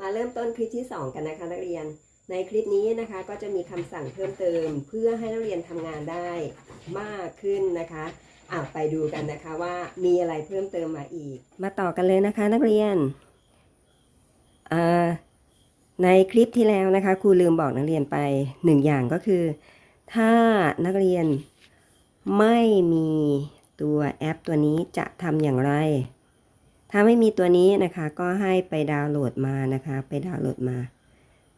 มาเริ่มต้นคลิปที่ 2 กันนะคะนักเรียน ในคลิปนี้นะคะก็จะมีคำสั่งเพิ่มเติม เพื่อให้นักเรียนทำงานได้มากขึ้นนะคะอะไปดูกันนะคะว่ามีอะไรเพิ่มเติมมาอีก มาต่อกันเลยนะคะนักเรียนอ่าในคลิปที่แล้วนะคะครูลืมบอกนักเรียนไปหนึ่งอย่างก็คือ ถ้านักเรียนไม่มีตัวแอปตัวนี้จะทำอย่างไร ถ้าไม่มีตัวนี้นะคะ ก็ให้ไปดาวน์โหลดมานะคะ ไปดาวน์โหลดมา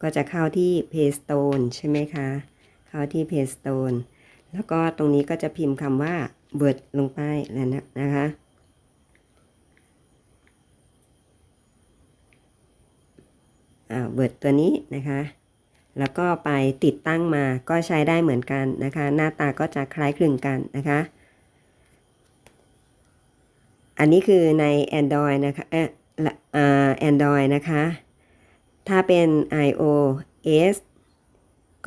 ก็จะเข้าที่ Play Store ใช่ไหมคะ เข้าที่ Play Store แล้วก็ตรงนี้ก็จะพิมพ์คำว่า Word ลงไปแล้วนะนะคะอ่า Word ตัวนี้นะคะ แล้วก็ไปติดตั้งมาก็ใช้ได้เหมือนกันนะคะ หน้าตาก็จะคล้ายคลึงกันนะคะ อันนี้คือใน Android นะคะเอ่ออ่า Android นะคะ ถ้าเป็น iOS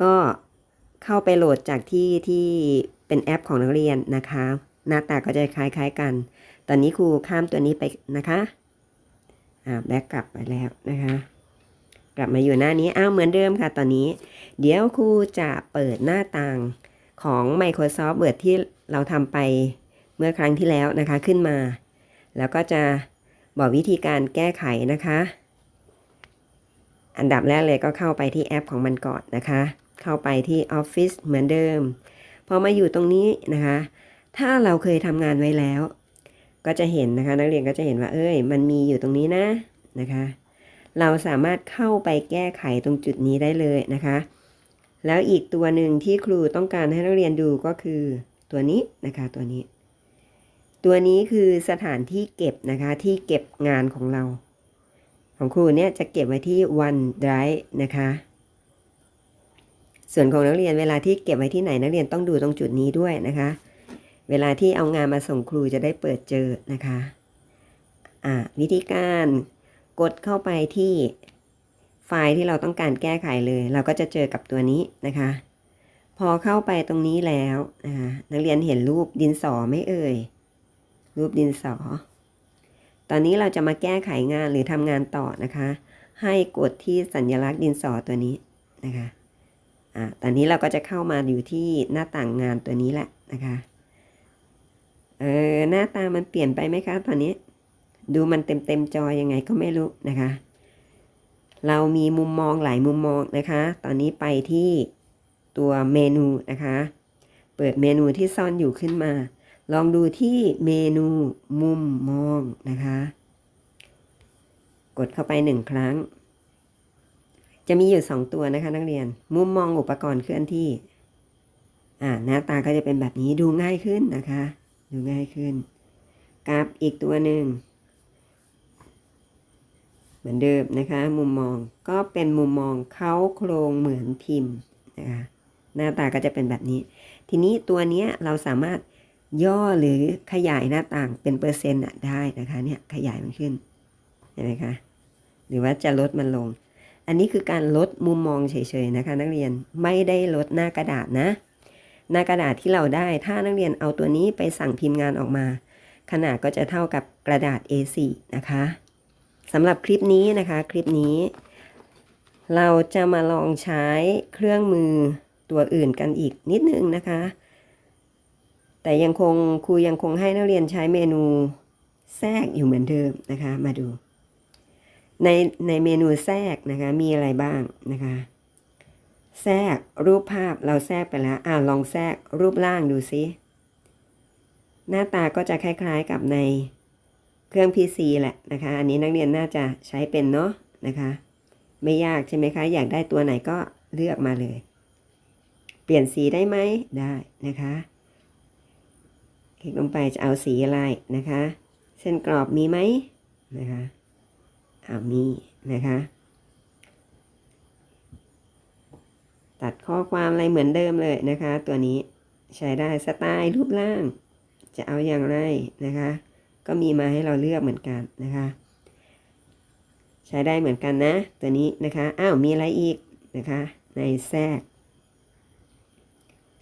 ก็เข้าไปโหลดจากที่ที่เป็นแอปของนักเรียนนะคะ หน้าตาก็จะคล้ายๆกัน ตอนนี้ครูข้ามตัวนี้ไปนะคะอ่าแบ็กกลับไปแล้วนะคะ กลับมาอยู่หน้านี้อ้าวเหมือนเดิมค่ะตอนนี้ เดี๋ยวครูจะเปิดหน้าต่างของ Microsoft Word ที่เราทำไปเมื่อครั้งที่แล้วนะคะขึ้นมา แล้วก็จะบอกวิธีการแก้ไขนะคะ อันดับแรกเลยก็เข้าไปที่แอปของมันก่อนนะคะ เข้าไปที่ Office เหมือนเดิม พอมาอยู่ตรงนี้นะคะ ถ้าเราเคยทำงานไว้แล้ว ก็จะเห็นนะคะ นักเรียนก็จะเห็นว่า เอ้ย มันมีอยู่ตรงนี้นะนะคะ เราสามารถเข้าไปแก้ไขตรงจุดนี้ได้เลยนะคะ แล้วอีกตัวหนึ่งที่ครูต้องการให้นักเรียนดูก็คือตัวนี้นะคะ ตัวนี้ ตัวนี้คือสถานที่เก็บนะคะ ที่เก็บงานของเรา ของครูเนี่ยจะเก็บไว้ที่ OneDrive นะคะ ส่วนของนักเรียนเวลาที่เก็บไว้ที่ไหนนักเรียนต้องดูตรงจุดนี้ด้วยนะคะ เวลาที่เอางานมาส่งครูจะได้เปิดเจอนะคะอ่าวิธีการกดเข้าไปที่ไฟล์ที่เราต้องการแก้ไขเลย เราก็จะเจอกับตัวนี้นะคะ พอเข้าไปตรงนี้แล้วนะคะนักเรียนเห็นรูปดินสอไม่เอ่ย รูปดินสอ ตอนนี้เราจะมาแก้ไขงานหรือทำงานต่อนะคะ ให้กดที่สัญลักษณ์ดินสอตัวนี้นะคะอ่าตอนนี้เราก็จะเข้ามาอยู่ที่หน้าต่างงานตัวนี้แหละนะคะเออหน้าตามันเปลี่ยนไปไหมคะ ตอนนี้ ดูมันเต็มเต็มจอยังไงก็ไม่รู้นะคะ เรามีมุมมองหลายมุมมองนะคะ ตอนนี้ไปที่ตัวเมนูนะคะ เปิดเมนูที่ซ่อนอยู่ขึ้นมา ลองดูที่เมนูมุมมองนะคะ กดเข้าไปหนึ่งครั้ง จะมีอยู่สองตัวนะคะ นักเรียน มุมมองอุปกรณ์เคลื่อนที่ อ่าหน้าตาก็จะเป็นแบบนี้ดูง่ายขึ้นนะคะ ดูง่ายขึ้นกับอีกตัวหนึ่งเหมือนเดิมนะคะ มุมมองก็เป็นมุมมองเขาโครงเหมือนพิมพ์นะคะหน้าตาก็จะเป็นแบบนี้ ทีนี้ตัวนี้เราสามารถ ย่อหรือขยายหน้าต่างเป็นเปอร์เซ็นต์อะได้นะคะเนี่ยขยายมันขึ้นเห็นไหมคะหรือว่าจะลดมันลง อันนี้คือการลดมุมมองเฉยๆนะคะ นักเรียนไม่ได้ลดหน้ากระดาษนะ หน้ากระดาษที่เราได้ถ้านักเรียนเอาตัวนี้ไปสั่งพิมพ์งานออกมา ขนาดก็จะเท่ากับกระดาษ A4 นะคะสำหรับคลิปนี้นะคะคลิปนี้ เราจะมาลองใช้เครื่องมือตัวอื่นกันอีกนิดนึงนะคะ แต่ยังคงครูยังคงให้นักเรียนใช้เมนูแทรกอยู่เหมือนเดิมนะคะ มาดู ในในเมนูแทรกนะคะ มีอะไรบ้างนะคะ แทรกรูปภาพเราแทรกไปแล้ว อ่าลองแทรกรูปร่างดูซิ หน้าตาก็จะคล้าย ๆกับในเครื่อง PC แหละนะคะ อันนี้นักเรียนน่าจะใช้เป็นเนาะนะคะ ไม่ยากใช่ไหมคะ อยากได้ตัวไหนก็เลือกมาเลย เปลี่ยนสีได้ไหมได้นะคะ คลิกลงไปจะเอาสีอะไรนะคะ เส้นกรอบมีไหมนะคะเอามีนะคะ ตัดข้อความอะไรเหมือนเดิมเลยนะคะ ตัวนี้ใช้ได้สไตล์รูปร่าง จะเอาอย่างไรนะคะ ก็มีมาให้เราเลือกเหมือนกันนะคะ ใช้ได้เหมือนกันนะ ตัวนี้นะคะอ้าวมีอะไรอีกนะคะ ในแทรก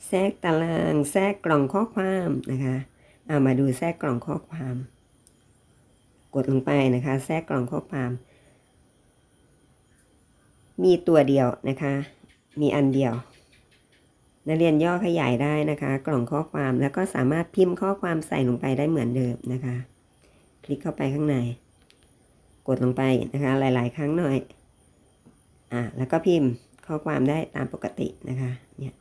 แทรกตารางแทรกกล่องข้อความนะคะามาดูแทรกกล่องข้อความ กดลงไปนะคะ แทรกกล่องข้อความ มีตัวเดียวนะคะ มีอันเดียวนักเรียนย่อขยายได้นะคะ กล่องข้อความแล้วก็สามารถพิมพ์ข้อความใส่ลงไปได้เหมือนเดิมนะคะ คลิกเข้าไปข้างใน กดลงไปนะคะ หลาย ๆ ครั้งหน่อยอ่าแล้วก็พิมพ์ข้อความได้ตามปกตินะคะเนี่ย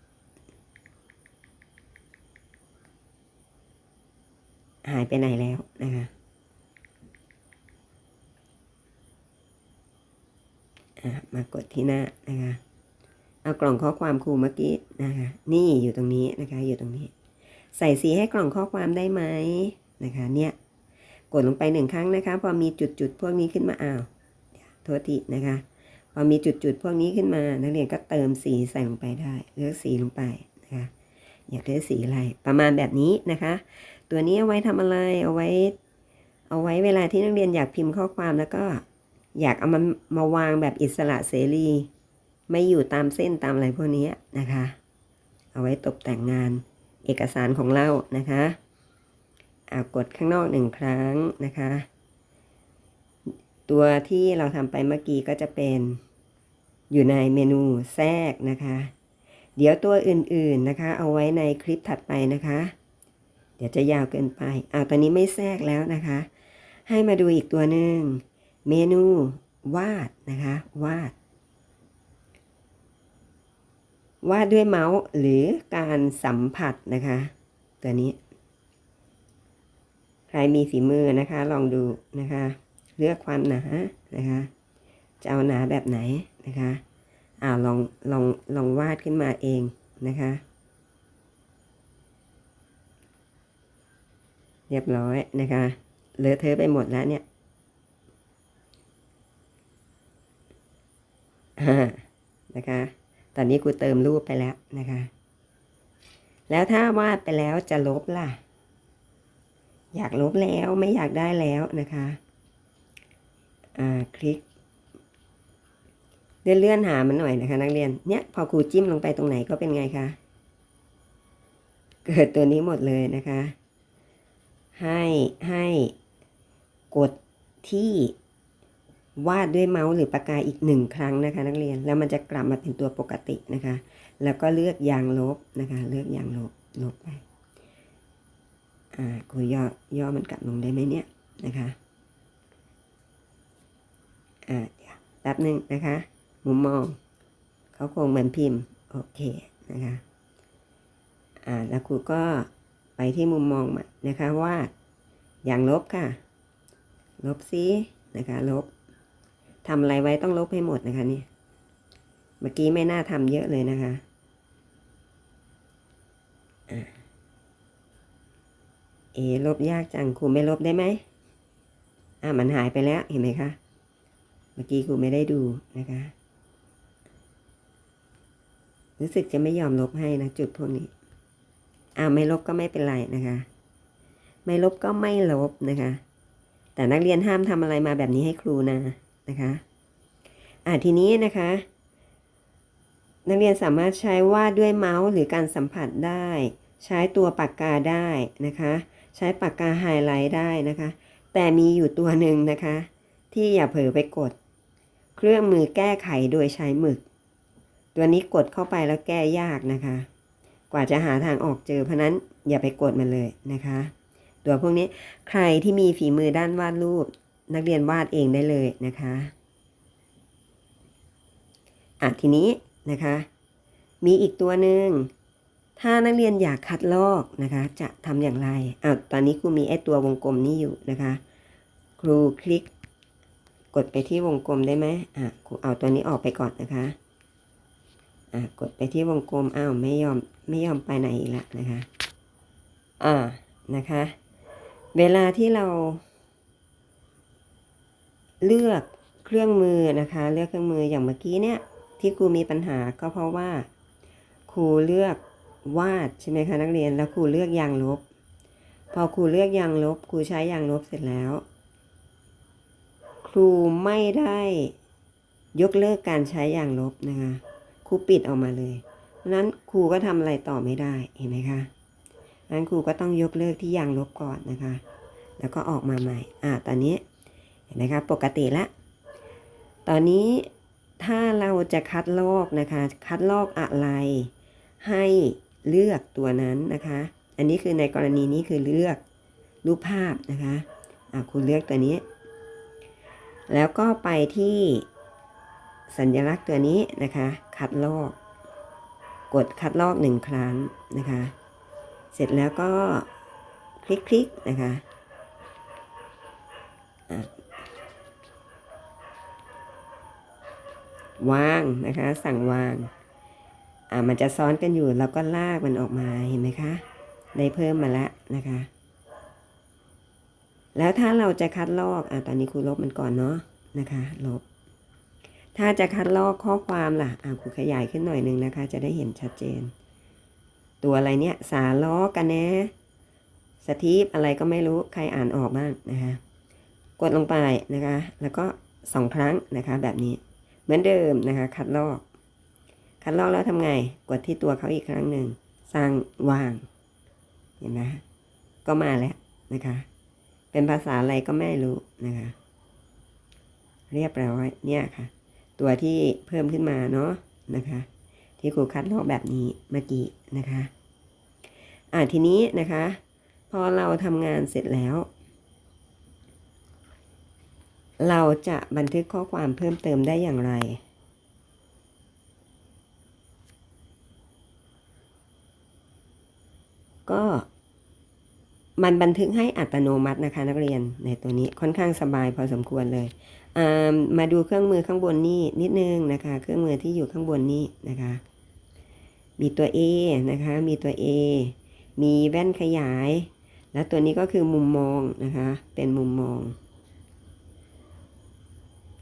หายไปไหนแล้วนะคะมากดที่หน้านะคะ เอากล่องข้อความครูเมื่อกี้นะคะ นี่อยู่ตรงนี้นะคะ อยู่ตรงนี้ ใส่สีให้กล่องข้อความได้ไหมนะคะ เนี่ย กดลงไปหนึ่งครั้งนะคะ พอมีจุดๆพวกนี้ขึ้นมาอ้าวโทษทีนะคะ พอมีจุดๆพวกนี้ขึ้นมา นักเรียนก็เติมสีใส่ลงไปได้ เลือกสีลงไปนะคะ อยากได้สีอะไร ประมาณแบบนี้นะคะ ตัวนี้เอาไว้ทำอะไร เอาไว้ เอาไว้เวลาที่นักเรียนอยากพิมพ์ข้อความแล้วก็ อยากเอามันมาวางแบบอิสระเสรี ไม่อยู่ตามเส้นตามอะไรพวกนี้นะคะ เอาไว้ตกแต่งงานเอกสารของเรานะคะอากดข้างนอกหนึ่งครั้งนะคะ ตัวที่เราทำไปเมื่อกี้ก็จะเป็นอยู่ในเมนูแทรกนะคะ เดี๋ยวตัวอื่นๆนะคะ เอาไว้ในคลิปถัดไปนะคะ เดี๋ยวจะยาวเกินไปอ้าวตอนนี้ไม่แทรกแล้วนะคะ ให้มาดูอีกตัวหนึ่ง เมนูวาดนะคะ วาด วาดด้วยเมาส์หรือการสัมผัสนะคะ ตัวนี้ ใครมีฝีมือนะคะ ลองดูนะคะ เลือกความหนานะคะ จะเอาหนาแบบไหนนะคะ อ่าลองลองลองวาดขึ้นมาเองนะคะ เรียบร้อยนะคะเลอะเทอะไปหมดแล้วเนี่ยอ่านะคะ ตอนนี้ครูเติมรูปไปแล้วนะคะ แล้วถ้าวาดไปแล้วจะลบล่ะ อยากลบแล้วไม่อยากได้แล้วนะคะอ่าคลิกเลื่อนเลื่อนหามันหน่อยนะคะ นักเรียนเนี่ยพอครูจิ้มลงไปตรงไหนก็เป็นไงคะ เกิดตัวนี้หมดเลยนะคะ ให้ให้กดที่วาดด้วยเมาส์หรือปากกาอีกหนึ่งครั้งนะคะ นักเรียนแล้วมันจะกลับมาเป็นตัวปกตินะคะ แล้วก็เลือกยางลบนะคะ เลือกยางลบลบไปอ่าครูย่อย่อมันกลับลงได้ไหมเนี่ยนะคะอ่าเดี๋ยวแป๊บหนึ่งนะคะ มุมมองเขาคงเหมือนพิมพ์โอเคนะคะอ่าแล้วครูก็ ไปที่มุมมองม่นะคะวาดอย่างลบค่ะ ลบซินะคะ ลบทำอะไรไว้ต้องลบให้หมดนะคะเนี่ยเมื่อกี้ไม่น่าทำเยอะเลยนะคะอะเอลบยากจังครูไม่ลบได้ไหมอ่ามันหายไปแล้วเห็นไหมคะ เมื่อกี้ครูไม่ได้ดูนะคะ รู้สึกจะไม่ยอมลบให้นะจุดพวกนี้ อ่าไม่ลบก็ไม่เป็นไรนะคะ ไม่ลบก็ไม่ลบนะคะ แต่นักเรียนห้ามทำอะไรมาแบบนี้ให้ครูนะนะคะอ่าทีนี้นะคะ นักเรียนสามารถใช้วาดด้วยเมาส์หรือการสัมผัสได้ ใช้ตัวปากกาได้นะคะ ใช้ปากกาไฮไลท์ได้นะคะ แต่มีอยู่ตัวหนึ่งนะคะ ที่อย่าเผลอไปกด เครื่องมือแก้ไขโดยใช้หมึก ตัวนี้กดเข้าไปแล้วแก้ยากนะคะ กว่าจะหาทางออกเจอเพราะนั้นอย่าไปกดมันเลยนะคะ ตัวพวกนี้ใครที่มีฝีมือด้านวาดรูป นักเรียนวาดเองได้เลยนะคะอะทีนี้นะคะ มีอีกตัวหนึ่งถ้านักเรียนอยากคัดลอกนะคะ จะทำอย่างไรอะตอนนี้ครูมีไอ้ตัววงกลมนี้อยู่นะคะ ครูคลิก กดไปที่วงกลมได้ไหมอะครูเอาตัวนี้ออกไปก่อนนะคะ อะกดไปที่วงกลมอ้าวไม่ยอมไม่ยอมไปไหนอีกละนะคะ อ่านะคะ เวลาที่เรา เลือกเครื่องมือนะคะ เลือกเครื่องมืออย่างเมื่อกี้เนี่ย ที่ครูมีปัญหาก็เพราะว่า ครูเลือกวาดใช่ไหมคะนักเรียนแล้วครูเลือกยางลบ พอครูเลือกยางลบครูใช้ยางลบเสร็จแล้ว ครูไม่ได้ยกเลิกการใช้ยางลบนะคะ ครูปิดออกมาเลยเพราะนั้นครูก็ทำอะไรต่อไม่ได้เห็นไหมคะงั้นครูก็ต้องยกเลิกที่ยางลบก่อนนะคะ แล้วก็ออกมาใหม่ อ่าตอนนี้เห็นไหมคะปกติละ ตอนนี้ถ้าเราจะคัดลอกนะคะ คัดลอกอะไร ให้เลือกตัวนั้นนะคะ อันนี้คือในกรณีนี้คือเลือกรูปภาพนะคะ อะคุณเลือกตัวนี้ แล้วก็ไปที่ สัญลักษณ์ตัวนี้นะคะ คัดลอก กดคัดลอกหนึ่งครั้งนะคะ เสร็จแล้วก็คลิกๆนะคะวางนะคะ สั่งวาง อ่ามันจะซ้อนกันอยู่แล้วก็ลากมันออกมาเห็นไหมคะ ได้เพิ่มมาแล้วนะคะ แล้วถ้าเราจะคัดลอกอ่าตอนนี้ครูลบมันก่อนเนาะนะคะ ลบ ถ้าจะคัดลอกข้อความล่ะอ่าครูขยายขึ้นหน่อยนึงนะคะ จะได้เห็นชัดเจน ตัวอะไรเนี่ย สาล้อกันแนะสทีปอะไรก็ไม่รู้ใครอ่านออกบ้างนะคะ กดลงไปนะคะ แล้วก็สองครั้งนะคะแบบนี้เหมือนเดิมนะคะ คัดลอก คัดลอกแล้วทำไง กดที่ตัวเขาอีกครั้งหนึ่งสร้างวาง เห็นไหมก็มาแล้วนะคะ เป็นภาษาอะไรก็ไม่รู้นะคะ เรียบร้อยเนี่ยค่ะ ตัวที่เพิ่มขึ้นมาเนาะนะคะ ที่ครูคัดลอกแบบนี้เมื่อกี้นะคะอ่าทีนี้นะคะ พอเราทำงานเสร็จแล้ว เราจะบันทึกข้อความเพิ่มเติมได้อย่างไรก็มันบันทึกให้อัตโนมัตินะคะนักเรียนในตัวนี้ค่อนข้างสบายพอสมควรเลย มาดูเครื่องมือข้างบนนี่นิดนึงนะคะ เครื่องมือที่อยู่ข้างบนนี่นะคะ มีตัว A นะคะ มีตัว A มีแว่นขยาย แล้วตัวนี้ก็คือมุมมองนะคะ เป็นมุมมอง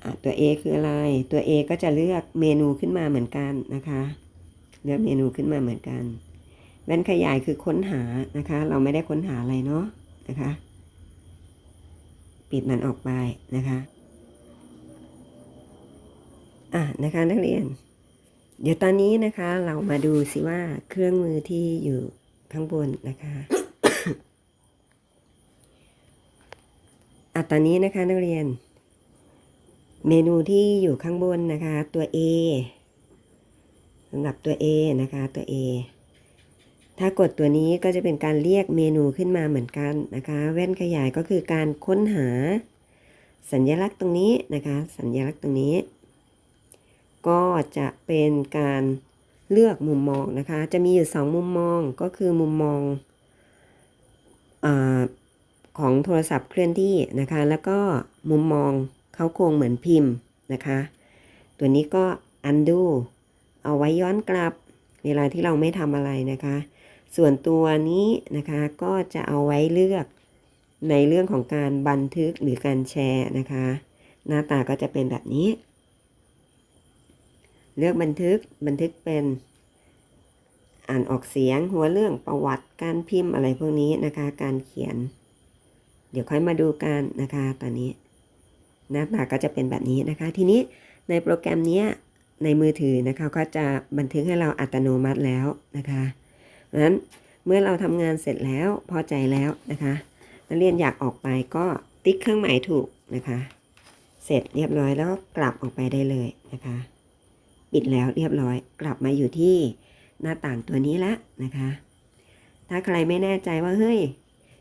อตัว A คืออะไร ตัว A ก็จะเลือกเมนูขึ้นมาเหมือนกันนะคะ เลือกเมนูขึ้นมาเหมือนกัน แว่นขยายคือค้นหานะคะ เราไม่ได้ค้นหาอะไรเนาะนะคะ ปิดมันออกไปนะคะ อะนะคะนักเรียน เดี๋ยวตอนนี้นะคะเรามาดูสิว่าเครื่องมือที่อยู่ข้างบนนะคะอะตอนนี้นะคะนักเรียน เมนูที่อยู่ข้างบนนะคะ ตัว A สำหรับตัว A นะคะตัว A ถ้ากดตัวนี้ก็จะเป็นการเรียกเมนูขึ้นมาเหมือนกันนะคะ แว่นขยายก็คือการค้นหา สัญลักษณ์ตรงนี้นะคะ สัญลักษณ์ตรงนี้ ก็จะเป็นการเลือกมุมมองนะคะ จะมีอยู่2มุมมองก็คือมุมมองอของโทรศัพท์เคลื่อนที่นะคะ แล้วก็มุมมองเขาโครงเหมือนพิมพ์นะคะ ตัวนี้ก็ undo เอาไว้ย้อนกลับเวลาที่เราไม่ทำอะไรนะคะ ส่วนตัวนี้นะคะก็จะเอาไว้เลือกในเรื่องของการบันทึกหรือการแชร์นะคะ หน้าตาก็จะเป็นแบบนี้ เลือกบันทึกบันทึกเป็นอ่านออกเสียงหัวเรื่องประวัติการพิมพ์อะไรพวกนี้นะคะ การเขียน เดี๋ยวค่อยมาดูกันนะคะตอนนี้หน้าตาก็จะเป็นแบบนี้นะคะ ทีนี้ในโปรแกรมนี้ในมือถือนะคะก็จะบันทึกให้เราอัตโนมัติแล้วนะคะเพราะฉะนั้นเมื่อเราทำงานเสร็จแล้วพอใจแล้วนะคะนักเรียนอยากออกไปก็ติ๊กเครื่องหมายถูกนะคะ เสร็จเรียบร้อยแล้วก็กลับออกไปได้เลยนะคะ ปิดแล้วเรียบร้อย กลับมาอยู่ที่หน้าต่างตัวนี้ละนะคะ ถ้าใครไม่แน่ใจว่าเฮ้ย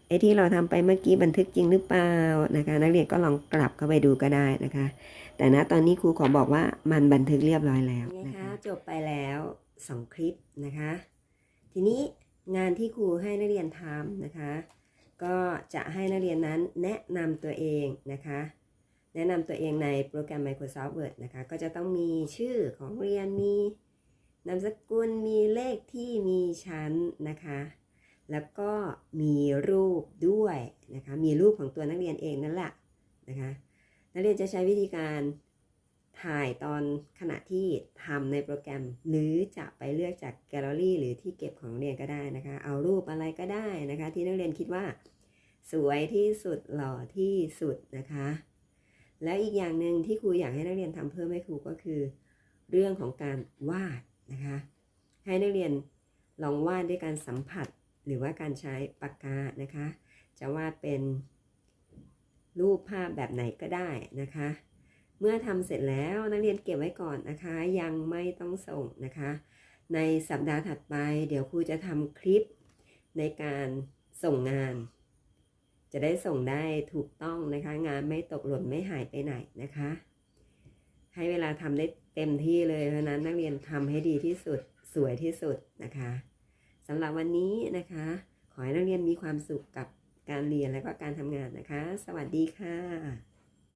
ไอ้ที่เราทำไปเมื่อกี้บันทึกจริงหรือเปล่านะคะ นักเรียนก็ลองกลับเข้าไปดูก็ได้นะคะ แต่ณตอนนี้ครูขอบอกว่ามันบันทึกเรียบร้อยแล้วนะคะ จบไปแล้วสองคลิปนะคะ ทีนี้งานที่ครูให้นักเรียนทำนะคะ ก็จะให้นักเรียนนั้นแนะนำตัวเองนะคะ แนะนำตัวเองในโปรแกรม Microsoft Word นะคะ ก็จะต้องมีชื่อของเรียนมีนามสกุลมีเลขที่มีชั้นนะคะ แล้วก็มีรูปด้วยนะคะ มีรูปของตัวนักเรียนเองนั่นแหละนะคะ นักเรียนจะใช้วิธีการถ่ายตอนขณะที่ทำในโปรแกรม หรือจะไปเลือกจากแกลเลอรี่หรือที่เก็บของเรียนก็ได้นะคะ เอารูปอะไรก็ได้นะคะ ที่นักเรียนคิดว่า สวยที่สุดหล่อที่สุดนะคะ แล้วอีกอย่างหนึ่งที่ครูอยากให้นักเรียนทำเพิ่มให้ครูก็คือ เรื่องของการวาดนะคะ ให้นักเรียนลองวาดด้วยการสัมผัสหรือว่าการใช้ปากกานะคะ จะวาดเป็นรูปภาพแบบไหนก็ได้นะคะ เมื่อทำเสร็จแล้วนักเรียนเก็บไว้ก่อนนะคะ ยังไม่ต้องส่งนะคะ ในสัปดาห์ถัดไป เดี๋ยวครูจะทำคลิปในการส่งงาน จะได้ส่งได้ถูกต้องนะคะ งานไม่ตกหล่นไม่หายไปไหนนะคะ ให้เวลาทำได้เต็มที่เลยเพราะนั้นนักเรียนทำให้ดีที่สุดสวยที่สุดนะคะสำหรับวันนี้นะคะ ขอให้นักเรียนมีความสุขกับการเรียนและก็การทำงานนะคะ สวัสดีค่ะ